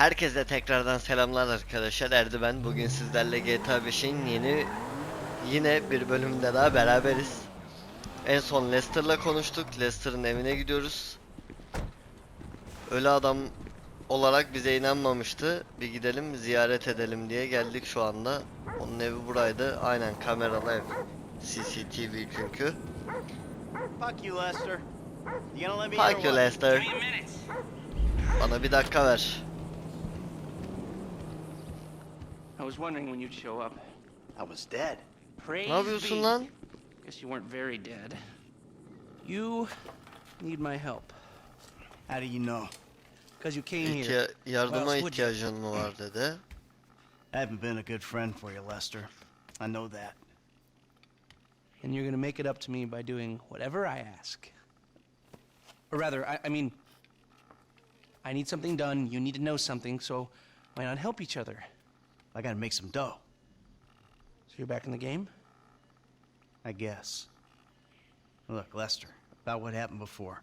Herkese tekrardan selamlar arkadaşlar. Erdi ben. Bugün sizlerle GTA 5'in yeni yine bir bölümde daha beraberiz. En son Lester'la konuştuk. Lester'ın evine gidiyoruz. Ölü adam olarak bize inanmamıştı. Bir gidelim ziyaret edelim diye geldik şu anda. Onun evi buraydı. Aynen kameralı ev. CCTV çünkü. Fuck you, Lester. Fuck you? Lester. Bana bir dakika ver. I was wondering when you'd show up. I was dead. Praise Ne yapıyorsun be. lan? Guess you weren't very dead. You need my help. How do you know? Because you came here. İhtiya- yardıma Well, would you? ihtiyacın mı var dedi. I haven't been a good friend for you, Lester. I know that. And you're gonna make it up to me by doing whatever I ask. Or rather, I, I mean, I need something done, you need to know something, so why not help each other? I gotta make some dough, So you're back in the game? I guess. Look, Lester, about what happened before.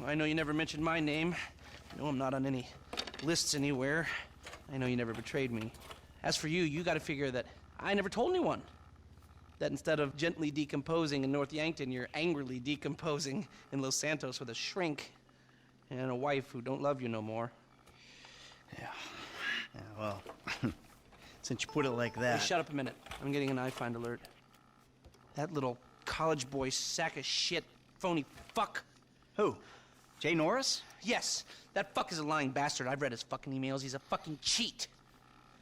Oh, I know you never mentioned my name. I know I'm not on any lists anywhere. I know you never betrayed me. As for you, you gotta figure that I never told anyone. That instead of gently decomposing in North Yankton, you're angrily decomposing in Los Santos with a shrink and a wife who don't love you no more. Yeah, well, since you put it like Hey, that. shut up a minute. I'm getting an iFind alert. That little college boy sack of shit, phony fuck. Who? Jay Norris? Yes, that fuck is a lying bastard. I've read his fucking emails. He's a fucking cheat.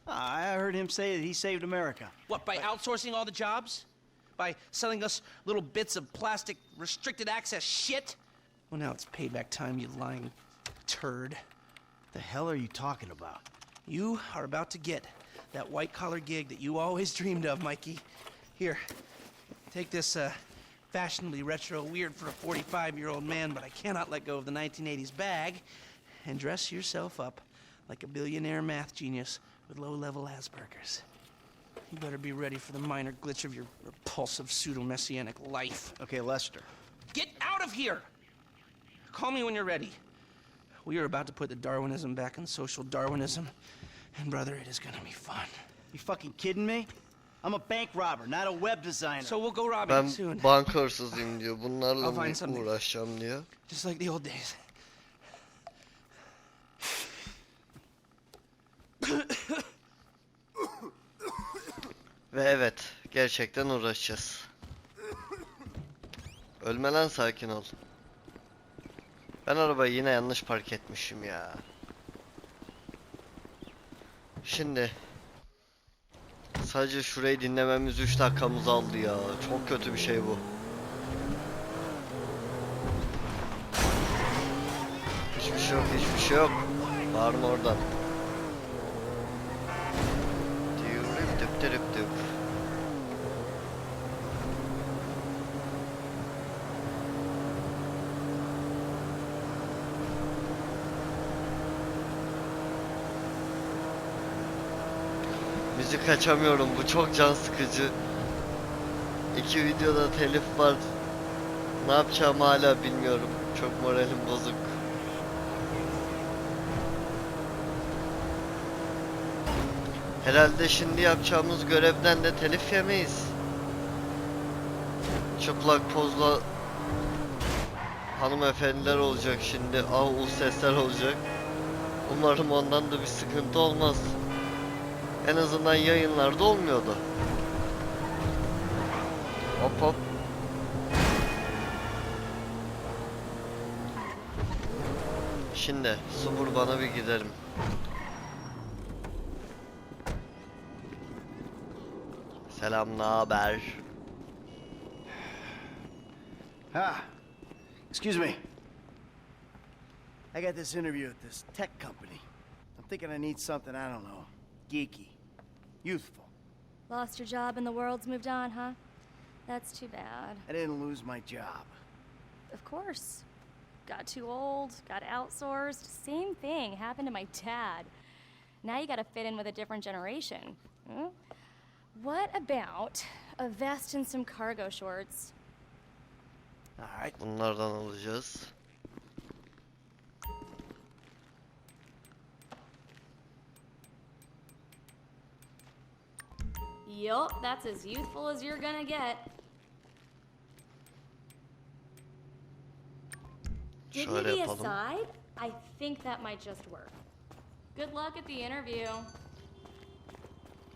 Ah, I heard him say that he saved America. What, by outsourcing all the jobs? By selling us little bits of plastic restricted access shit? Well, now it's payback time, you lying turd. What The hell are you talking about? You are about to get that white collar gig that you always dreamed of, Mikey. Here, take this uh, fashionably retro weird for a 45 year old man, but I cannot let go of the 1980s bag, and dress yourself up like a billionaire math genius with low level Asperger's. You better be ready for the minor glitch of your repulsive pseudo messianic life. Okay, Lester. Get out of here! Call me when you're ready. We are about to put the Darwinism back in social Darwinism, and brother, it is gonna be fun. You fucking kidding me? I'm a bank robber, not a web designer. So we'll go robbing Ben soon, banka hırsızıyım diyor. Bunlarla I'll mı find something. uğraşacağım diyor. just like the old days. Ve evet, gerçekten uğraşacağız. Ölme lan sakin ol. Ben arabayı yine yanlış park etmişim ya. Şimdi sadece şurayı dinlememiz 3 dakikamızı aldı ya. Çok kötü bir şey bu. Hiçbir şey yok, hiçbir şey yok. Bağırma oradan. Diyurip düp dürüp düp. Müzik açamıyorum. Bu çok can sıkıcı. İki videoda telif var. Ne yapacağımı hala bilmiyorum. Çok moralim bozuk. Herhalde şimdi yapacağımız görevden de telif yemeyiz. Çıplak pozla hanımefendiler olacak şimdi. Av sesler olacak. Umarım ondan da bir sıkıntı olmaz. En azından yayınlarda olmuyordu. Hop hop. Şimdi Subur bana bir giderim. Selam, ne haber? Ah, excuse me. I got this interview at this tech company. I'm thinking I need something, I don't know, geeky, youthful. Lost your job and the world's moved on, huh? That's too bad. I didn't lose my job. Of course. Got too old, got outsourced. Same thing happened to my dad. Now you gotta fit in with a different generation. Hmm? What about a vest and some cargo shorts? All right. Bunlardan alacağız. Yup, that's as youthful as you're gonna get. Şöyle Dignity yapalım. aside, I think that might just work. Good luck at the interview.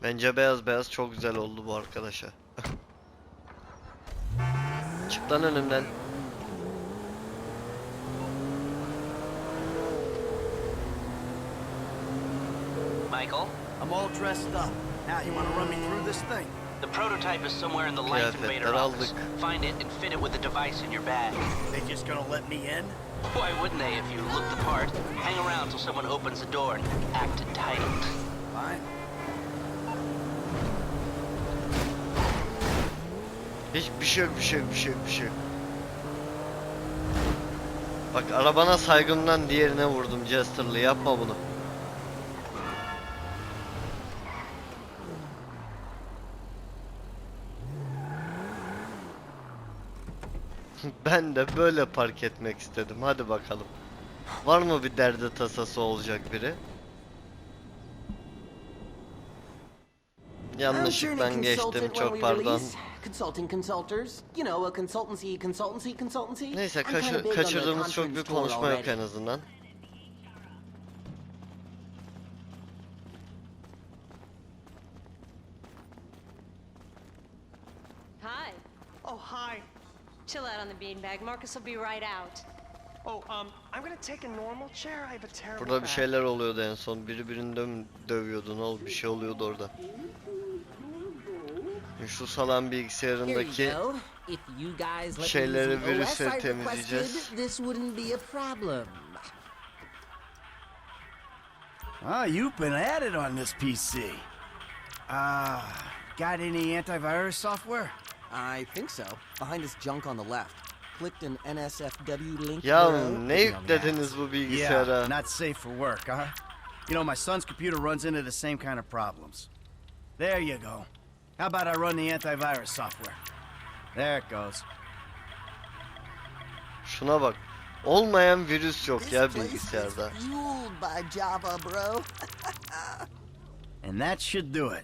Bence beyaz beyaz çok güzel oldu bu arkadaşa. Çık lan önümden. Michael, I'm all dressed up. Now, you want to run me through this thing? the prototype is somewhere in the Light Invader office. Find it and fit it with the device in your bag. They just gonna let me in? Why wouldn't they if you look the part? Hang around till someone opens the door and act entitled. Fine. Hiçbir şey yok, bir şey yok, bir şey yok, bir şey yok. Bak arabana saygımdan diğerine vurdum Jester'lı yapma bunu. Ben de böyle park etmek istedim. Hadi bakalım. Var mı bir derdi tasası olacak biri? Yanlışlıkla geçtim çok pardon. Consulting consulters. You know, a consultancy, consultancy, consultancy. Neyse kaçır- kaçırdığımız çok bir konuşma yok en azından. Hi. Oh, hi. Chill out on the beanbag. Marcus will be right out. Oh, um, I'm gonna take a normal chair. I have a terrible Burada bir şeyler oluyordu en son. Biri birini dö- dövüyordu. Ne oldu? Bir şey oluyordu orada. Şu salan bilgisayarındaki go. If you guys let me şeyleri, requested, temizleyeceğiz. This wouldn't be a problem. Ah, you've been at it on this PC. Ah, got any antivirus software? I think so. Behind this junk on the left. Clicked an NSFW link. ya bro. ne yüklediniz bu Yeah, bilgisayara? Uh, not safe for work, huh? You know, my son's computer runs into the same kind of problems. There you go. How about I run the antivirus software? There it goes. Şuna bak. Olmayan virüs yok This ya place is bilgisayarda. fueled by Java, bro. And that should do it.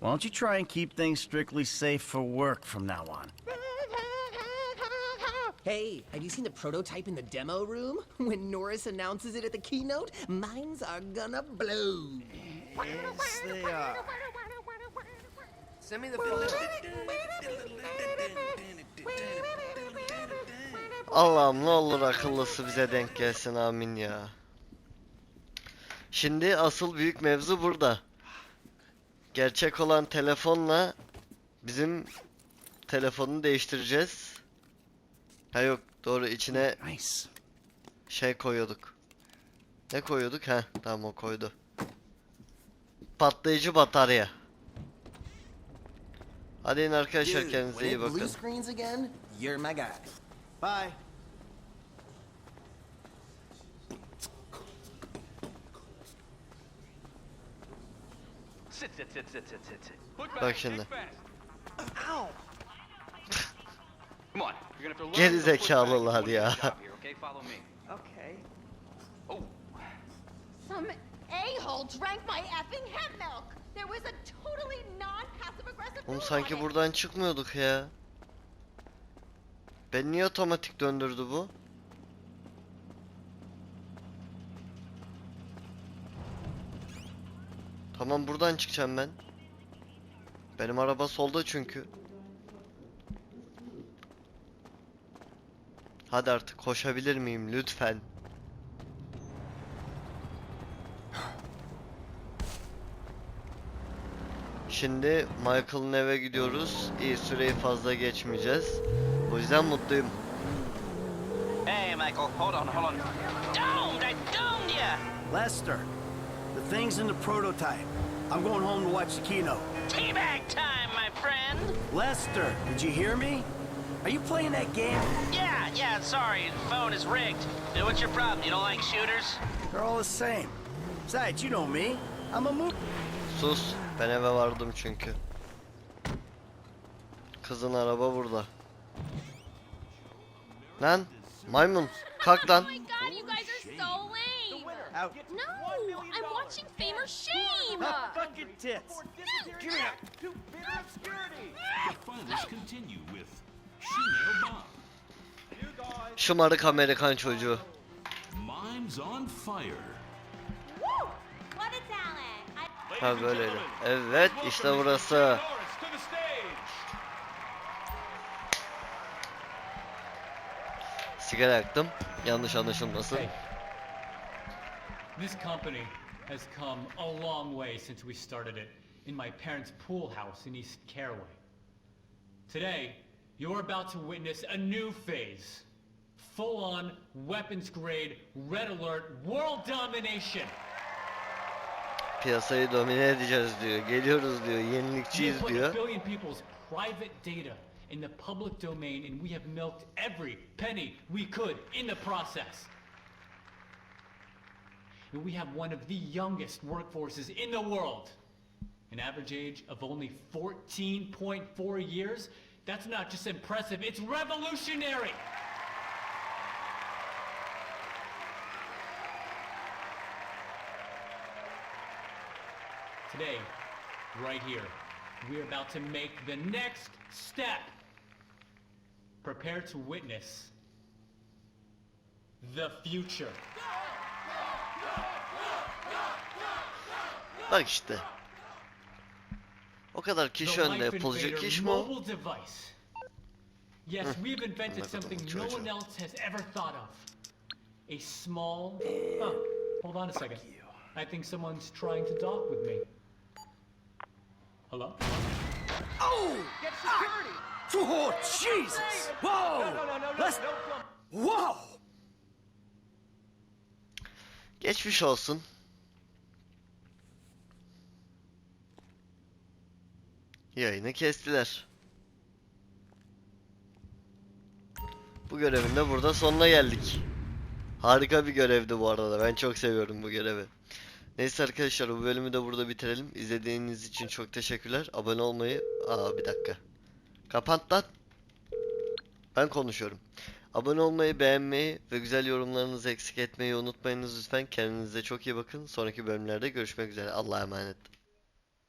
Why don't you try and keep things strictly safe for work from now on? Hey, have you seen the prototype in the demo room? When Norris announces it at the keynote, minds are gonna blow. Yes, they are. Send me the. Allah'ım ne olur akıllısı bize denk gelsin amin ya. Şimdi asıl büyük mevzu burada. Gerçek olan telefonla bizim telefonu değiştireceğiz. Ha yok doğru içine Nice. şey koyuyorduk. Ne koyuyorduk? Ha tamam o koydu. Patlayıcı batarya. Hadi in arkadaşlar kendinize iyi bakın. Bye. Bak şimdi. Ow! Come on, you're gonna have to learn Geri zekalılar ya. okay? Follow me. Okay. Oh, Some a-hole drank my effing hemp milk. There was a totally non-passive aggressive Oğlum sanki buradan çıkmıyorduk ya. Ben niye otomatik döndürdü bu? Tamam buradan çıkacağım ben. Benim araba solda çünkü. Hadi artık koşabilir miyim lütfen? Şimdi Michael'ın eve gidiyoruz. İyi süreyi fazla geçmeyeceğiz. O yüzden mutluyum. Hey, Michael, hold on, hold on. Domed! I domed ya! Lester, the thing's in the prototype. I'm going home to watch the keynote. Teabag time, my friend! Lester, did you hear me? Are you playing that game? Yeah, yeah, sorry, the phone is rigged. Now, what's your problem? You don't like shooters? They're all the same. Besides, you know me. I'm a mo- Sus. Ben eve vardım çünkü. Kızın araba burada. Lan maymun kalk lan. Oh my god, you guys are so lame! Out. No! I'm watching Fame or Shame! Fucking tits. Give me that. To bitter obscurity. The finals continue with Shemale Bob. Şımarık Amerikan çocuğu. Mimes on fire. Woo! What a talent! I Ha böyleydi. Evet işte burası. Norris to the stage. Sigara yaktım. Yanlış anlaşılmasın. This company has come a long way since we started it in my parents' pool house in East Caraway. Today, you're about to witness a new phase. Full-on, weapons-grade, red alert, world domination! Piyasayı domine edeceğiz diyor. Geliyoruz diyor. Yenilikçiyiz have put a billion people's private data in the public domain and we have milked every penny we could in the process. And we have one of the youngest workforces in the world. An average age of only 14.4 years? That's not just impressive, it's revolutionary! Today, right here, we're about to make the next step. Prepare to witness the future. Bak işte. Kadar kişi önünde yapılacak iş mi o? Yes, we've invented something no one else has ever thought of. A small. Oh, hold on a second. I think someone's trying to talk with me. Hello? Get security. Oh, Jesus! Whoa! No, no, no, no, Let's- no, no. Whoa! Geçmiş olsun. Yayını kestiler. Bu görevin de burada sonuna geldik. Harika bir görevdi bu arada. Ben çok seviyorum bu görevi. Neyse arkadaşlar bu bölümü de burada bitirelim. İzlediğiniz için çok teşekkürler. Abone olmayı... Aa bir dakika. Kapat lan. Ben konuşuyorum. Abone olmayı, beğenmeyi ve güzel yorumlarınızı eksik etmeyi unutmayınız lütfen. Kendinize çok iyi bakın. Sonraki bölümlerde görüşmek üzere. Allah'a emanet.